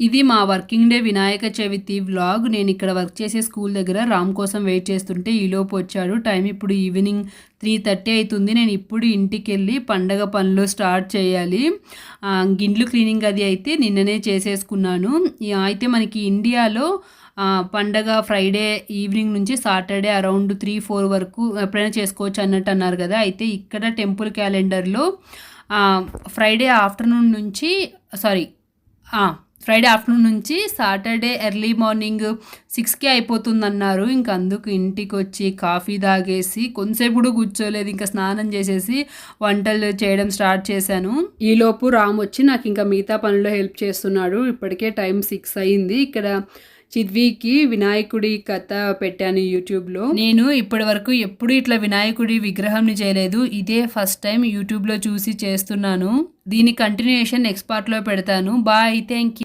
ఇది మా working day Vinayaka Chavithi vlog. నేను ఇక్కడ వర్క్ చేసే స్కూల్ దగ్గర రామ్ కోసం వెయిట్ చేస్తుంటే ఈలోపు వచ్చాడు. టైం ఇప్పుడు ఈవినింగ్ త్రీ థర్టీ అవుతుంది. నేను ఇప్పుడు ఇంటికి వెళ్ళి పండగ పనులు స్టార్ట్ చేయాలి. గిండ్లు క్లీనింగ్ అది అయితే నిన్ననే చేసేసుకున్నాను. అయితే మనకి ఇండియాలో పండగ ఫ్రైడే ఈవినింగ్ నుంచి సాటర్డే అరౌండ్ త్రీ ఫోర్ వరకు ఎప్పుడైనా చేసుకోవచ్చు అన్నట్టు అన్నారు కదా. అయితే ఇక్కడ టెంపుల్ క్యాలెండర్లో ఫ్రైడే ఆఫ్టర్నూన్ నుంచి సారీ ఫ్రైడే ఆఫ్టర్నూన్ నుంచి సాటర్డే ఎర్లీ మార్నింగ్ సిక్స్కి అయిపోతుందన్నారు. ఇంక అందుకు ఇంటికి వచ్చి కాఫీ తాగేసి కొంతసేపు కూడా కూర్చోలేదు. ఇంకా స్నానం చేసేసి వంటలు చేయడం స్టార్ట్ చేశాను. ఈలోపు రామ్ వచ్చి నాకు ఇంకా మిగతా పనుల్లో హెల్ప్ చేస్తున్నాడు. ఇప్పటికే టైం సిక్స్ అయింది. ఇక్కడ చిద్వికి వినాయకుడి కథ పెట్టాను యూట్యూబ్లో. నేను ఇప్పటి వరకు ఎప్పుడు ఇట్లా వినాయకుడి విగ్రహంని చేయలేదు. ఇదే ఫస్ట్ టైం యూట్యూబ్లో చూసి చేస్తున్నాను. దీని కంటిన్యూషన్ నెక్స్ట్ పార్ట్లో పెడతాను. బా అయితే ఇంక